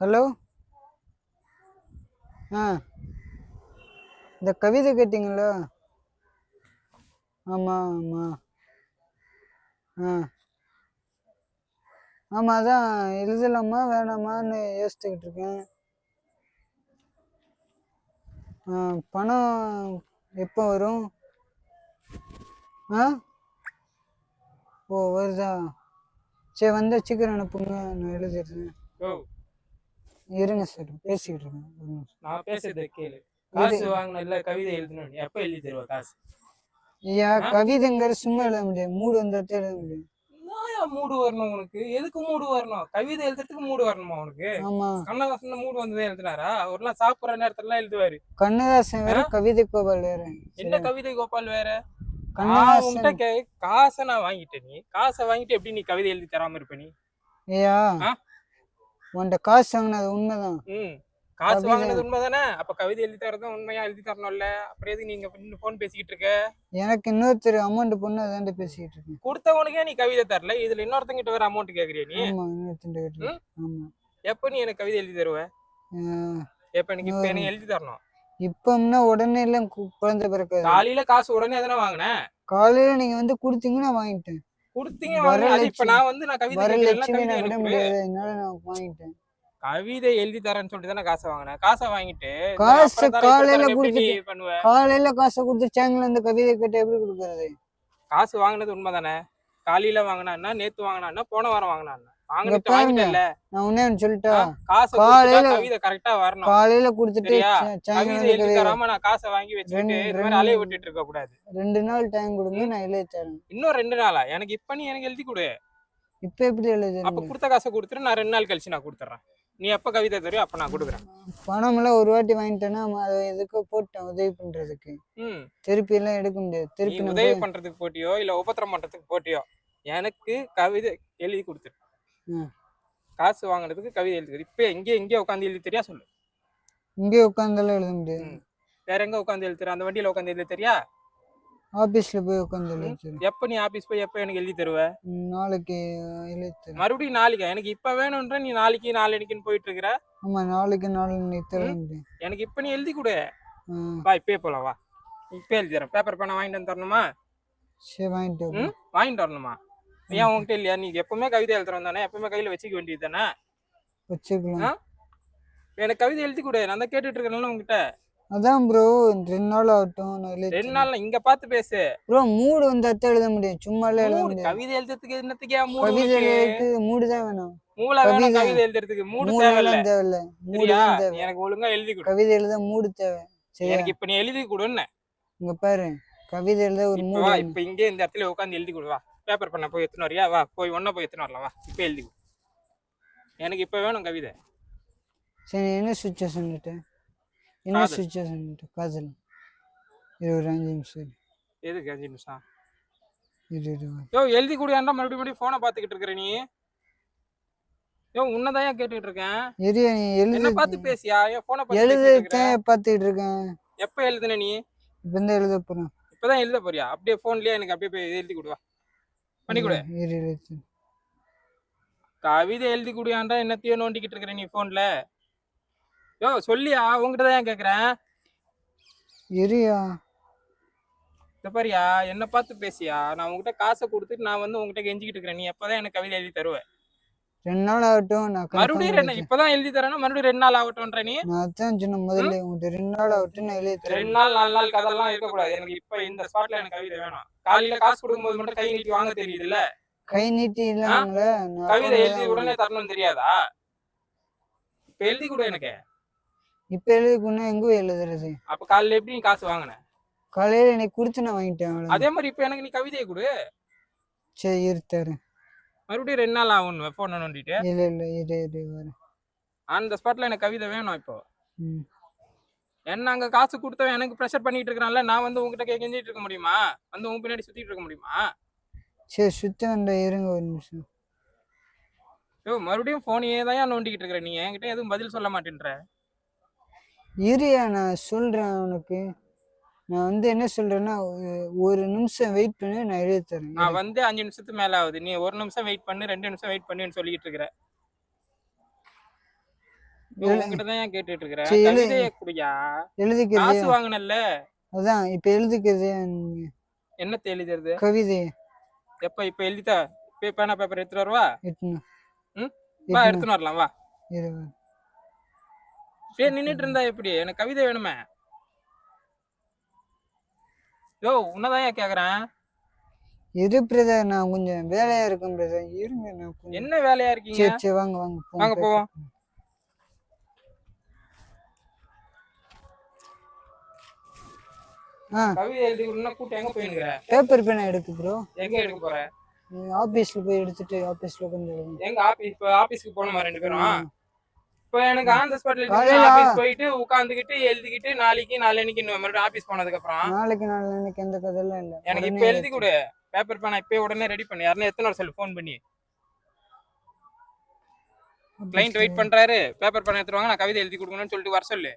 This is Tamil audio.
ஹலோ? ஆ. இந்த கவிதை கேட்டிங்களா? ஆமாம் ஆமாம் ஆ. ஆமாம் அதான் எழுதலாமா வேணாமான்னு யோசிச்சுக்கிட்டு இருக்கேன். ஆ பணம் எப்போ வரும்? ஆ? ஓ வருதா? சரி வந்தால் சீக்கிரம் அனுப்புங்க நான் எழுதிடுறேன். ஓ. இருங்க சார் பேசிக்கிட்டு இருக்கேன். நான் பேசுறத கேளு. காசு வாங்கின இல்ல கவிதை எழுதணும் எப்ப எழுதி தருவ காசு? ஐயா கவிதைங்கிற சும்மா எழுத முடியாது. மூடு வந்தால் தான் எழுத முடியும். மூடு வரணும் உனக்கு? எதுக்கு மூடு வரணும்? கவிதை எழுதுறதுக்கு மூடு வரணுமா உனக்கு? கண்ணதாசன் மூடு வந்ததே எழுதினாரா? அவர்லாம் சாப்பிடுற நேரத்துல எழுதுவாரு. கண்ணதாசன் வேற கவிதை கோபால் வேற. என்ன கவிதை கோபால் வேற? கண்ணதாசன். காசை நான் வாங்கிட்டேன் நீ. காசை வாங்கிட்டு எப்படி நீ கவிதை எழுதி தராம இருப்ப நீ? ஐயா ஆ? உன்கிட்ட காசு வாங்கினது உண்மைதான். காசு வாங்கினது உண்மைதானே? அப்ப கவிதை எழுதி தரதும் உண்மையா? எழுதி தரணும்ல. அப்புறம் எதுக்கு நீங்க இன்னும் போன் பேசிக்கிட்டு இருக்க? எனக்கு இன்னொருத்தர் அமௌண்ட் பொண்ணு அதாண்ட பேசிக்கிட்டு இருக்கேன். கொடுத்தவனுக்கே நீ கவிதை தரல. இதுல இன்னொருத்தங்கிட்ட வேற அமௌண்ட் கேக்குறிய நீ? ஆமா இன்னொருத்தர் கிட்ட ஆமா. எப்ப நீ எனக்கு கவிதை எழுதி தருவ? எப்ப எனக்கு இப்ப எனக்கு எழுதி தரணும்? இப்பம்னா உடனே எல்லாம் குழந்தை பிறக்காது. காலையில காசு உடனே தானே வாங்கினேன் காலையில நீங்க வந்து கொடுத்தீங்கன்னா வாங்கிட்டேன். கொடுத்தீங்க. அது இப்ப நான் வந்து நான் கவிதை வாங்கிட்டேன். கவிதை எழுதி தரேன்னு சொல்லிட்டு தானே காசை வாங்கினேன். காசை வாங்கிட்டு இந்த காசு காலையில பண்ணுவ? காலையில காசை கொடுத்து சேனல்ல இருந்து கவிதை கேட்ட எப்படி கொடுக்கறது? காசு வாங்கினது உண்மைதானே? காலையில வாங்கினா நேத்து வாங்கினா போன வாரம் வாங்கினா வாங்கிட்டு பாருங்க. வாங்கிட்டல நான் ஒண்ணு சொல்லட்டா காசு காலையில- கவிதை கரெக்டா வரணும். காலையில கொடுத்துட்டு கவிதை எழுதி நான் காசை வாங்கி வச்சுட்டு இது மாதிரி அலைய விட்டுட்டு இருக்க கூடாது. ரெண்டு நாள் டைம் கொடுங்க நான் எழுதி தரேன். இன்னும் ரெண்டு நாளா? எனக்கு இப்ப நீ எனக்கு எழுதி கொடு. இப்ப எப்படி அப்ப எழுதுறீங்க கொடுத்த காசை கொடுத்துட்டு நான் ரெண்டு நாள் கழிச்சு நான் கொடுத்துறேன் நீ எப்ப கவிதை தரியோ அப்ப நான் கொடுக்குறேன். பணம் எல்லாம் ஒரு வாட்டி வாங்கிட்டேன்னா அது எதுக்கோ போட்டேன் உதவி பண்றதுக்கு. திருப்பி எல்லாம் எடுக்க முடியாது. திருப்பி உதவி பண்றதுக்கு போட்டியோ இல்ல உபத்திரம் பண்றதுக்கு போட்டியோ எனக்கு கவிதை எழுதி கொடுத்துரு. காசு வாங்குறதுக்கு கவிதை எழுதி கொடு. இப்ப எங்கே எங்கே உட்காந்து எழுதி தெரியா சொல்லு. இங்கே உட்காந்தெல்லாம் எழுத முடியாது. வேற எங்க உட்காந்து எழுதி தர? அந்த வண்டியில உட்காந்து எழுதி தெரியா? ஆபீஸ்ல போய் உட்காந்து எழுத எப்ப நீ ஆபீஸ் போய் எப்ப எனக்கு எழுதி தருவ? நாளைக்கு எழுதி மறுபடியும் நாளைக்கு? எனக்கு இப்ப வேணும்ன்ற நீ நாளைக்கு நாளைக்குன்னு போயிட்டு இருக்கிற? ஆமா நாளைக்கு நாளைக்கு தர எனக்கு இப்ப நீ எழுதி கொடு. வா இப்பயே போலாம் வா. இப்பயே எழுதி தரேன். பேப்பர் பேனா வாங்கிட்டு வந்து தரணுமா? சரி வாங்கிட்டு வாங்கிட்டு வரணுமா? ஏன் உன்கிட்ட இல்லையா? நீ எப்பவுமே கவிதை எழுதுறோம் தானே? எப்பவுமே கையில வச்சுக்க வேண்டியது தானே? வச்சுக்கலாம்? எனக்கு கவிதை எழுதி கொடு. நான் தான் கேட்டுட்டு இருக்கேன்ல உங்ககிட்ட அதான் ப்ரோ ரெண்டு நாள் ஆகட்டும். ரெண்டு நாள்ல இங்க பார்த்து பேசு. ப்ரோ மூடு வந்தா தான் எழுத முடியும். சும்மாலாம் எழுத மூடு. முடியாது. கவிதை எழுதுறதுக்கு என்னத்துக்கே மூடு கவிதை? எழுதுறதுக்கு மூடு தான் வேணும். மூளை வேணும் கவிதை- எழுதுறதுக்கு. மூடு தேவையில்ல. தேவையில்ல. மூடு எனக்கு ஒழுங்கா எழுதி கொடு. கவிதை எழுத மூடு தேவை. சரியா? எனக்கு இப்ப நீ எழுதி கொடுன்னு. இங்க பாரு. கவிதை எழுத ஒரு மூடு. இப்ப இங்கே இந்த இடத்துல உட்காந்து எழுதி கொடு. வா. பேப்பர் பண்ண போய் எத்தனை வரியா? வா போய் ஒன்ன போய் எத்தனை வரலாம் வா. இப்ப எழுதி எனக்கு இப்ப வேணும் கவிதை. சரி என்ன சுச்சுவேஷன் என்ன. சுச்சுவேஷன் காதல். இரு ஒரு அஞ்சு நிமிஷம். எதுக்கு அஞ்சு நிமிஷம். யோ எழுதி கூடியாண்டா மறுபடியும் மறுபடியும் போனை பாத்துக்கிட்டு இருக்கிற நீ? யோ உன்னதான் கேட்டுக்கிட்டு இருக்கேன்? இரியா நீ என்ன எழுது பார்த்து பேசியா? ஏன் போனை பார்த்து? தான் பார்த்துக்கிட்டு இருக்கேன். எப்ப எழுதுன நீ? இப்போ தான் எழுத போறேன். இப்பதான் எழுத போறியா? அப்படியே போன்லயே எனக்கு அப்படியே போய் எழுதி கொடுவா பண்ணி கொடு இரு இரு இரு. கவிதை எழுதி குடியாண்டா என்னத்தையோ நோண்டிக்கிட்டு இருக்கிற நீ போன்ல யோ சொல்லியா? உங்ககிட்ட தான் கேக்குறேன்? இந்த பாரியா என்ன பார்த்து பேசியா? நான் உங்ககிட்ட காசை கொடுத்துட்டு நான் வந்து உங்ககிட்ட கெஞ்சிக்கிட்டு இருக்கிறேன். நீ எப்பதான் எனக்கு கவிதை எழுதி தருவ? ரெண்டு நாள் ஆகட்டும் நான் மறுபடியும் ரெண்டு. இப்பதான் எழுதி தரேன்னா மறுபடியும் ரெண்டு நாள் ஆகட்டும்ன்ற நீ? நான் அதான் சொன்ன முதல்ல உங்கள்கிட்ட ரெண்டு நாள் ஆகட்டும் நான் எழுதி தரேன். ரெண்டு நாள் நாலு நாள் கதெல்லாம் இருக்கக்கூடாது. எனக்கு இப்ப இந்த ஸ்பாட்ல எனக்கு கவிதை வேணும். காலையில காசு கொடுக்கும்போது மட்டும் கை நீட்டி வாங்க தெரியுதுல்ல? கை நீட்டி நான் கவிதை எழுதி உடனே தரணும்னு தெரியாதா? இப்ப எழுதி கொடு எனக்கு. இப்ப எழுதிக்குன்னா எங்க எழுதுறது? அப்ப காலையில எப்படி நீ காசு வாங்கின? காலையில எனக்கு கொடுத்து நான் வாங்கிட்டேன். அதே மாதிரி இப்ப எனக்கு நீ கவிதையை கொடு. சரி இரு தரேன். மறுபடியும் ரெண்டு நாள் ஆகும் போன் நோண்டிட்டு. இல்ல இல்ல இரு இரு வரேன் அந்த ஸ்பாட்ல எனக்கு கவிதை வேணும் இப்போ. என்ன அங்க காசு கொடுத்தவன் எனக்கு ப்ரெஷர் பண்ணிட்டு இருக்கான்ல நான் வந்து உங்ககிட்ட கெஞ்சிட்டு இருக்க முடியுமா? வந்து உன் பின்னாடி சுத்திட்டு இருக்க முடியுமா? சரி சுத்த வேண்டாம் இருங்க ஒரு நிமிஷம். ஐயோ மறுபடியும் போனையே தான் நோண்டிக்கிட்டு இருக்கிற நீ? என்கிட்ட எதுவும் பதில் சொல்ல மாட்டேன்ற. இருயா நான் சொல்றேன் உனக்கு. நான் வந்து என்ன சொல்றேன்னா ஒரு- நிமிஷம் வெயிட் பண்ணி நான் எழுதி தரேன். நான் வந்து அஞ்சு நிமிஷத்துக்கு மேல ஆகுது. நீ ஒரு நிமிஷம் வெயிட் பண்ணு ரெண்டு நிமிஷம் வெயிட் பண்ணுன்னு சொல்லிட்டு இருக்கிற. அதான் இப்ப எழுதிக்கிறது என்னத்தை எழுதுறது? கவிதை எப்ப இப்ப எழுதிட்டா பேனா பேப்பர் எடுத்துட்டு வரவா? வா. எடுத்துன்னு வரலாம் வா. சரி நின்னுட்டு இருந்தா எப்படி? எனக்கு கவிதை வேணுமே. யோ உன்னதான் கேக்குறேன்? இரு பிரதர் நான் கொஞ்சம் வேலையா இருக்கேன் பிரதர் இருங்க நான் கொஞ்சம் என்ன வேலையா இருக்கீங்க? சரி சரி வாங்க வாங்க வாங்க போவோம். ஆ. எழுதி எங்க போயினுங்கிற பேப்பர் பேனா எடுக்கு ப்ரோ எங்க எடுக்க போற? ஆபீஸ்ல போய் எடுத்துட்டு ஆபீஸ்ல கொஞ்சம். எங்க ஆபீஸ் இப்ப ஆபீஸ்க்கு போனோமா ரெண்டு பேரும்? இப்ப எனக்கு ஆன் த ஸ்பாட்ல ஆபீஸ் போயிட்டு உட்காந்துக்கிட்டு எழுதிக்கிட்டு நாளைக்கு நாளைக்கு மறுபடியும் ஆபீஸ் போனதுக்கு அப்புறம் நாளைக்கு நாளைக்கு எந்த கதையெல்லாம் இல்ல. எனக்கு இப்ப எழுதி கொடு. பேப்பர் பேனா இப்பயே உடனே ரெடி பண்ணி. யாருன்னா எத்தனை சொல்லு? ஃபோன் பண்ணி. கிளைண்ட் வெயிட் பண்றாரு. பேப்பர் பேனா எடுத்துருவாங்க நான் கவிதை எழுதி கொடுக்கணும்னு சொல்லிட்டு வர சொல்லு.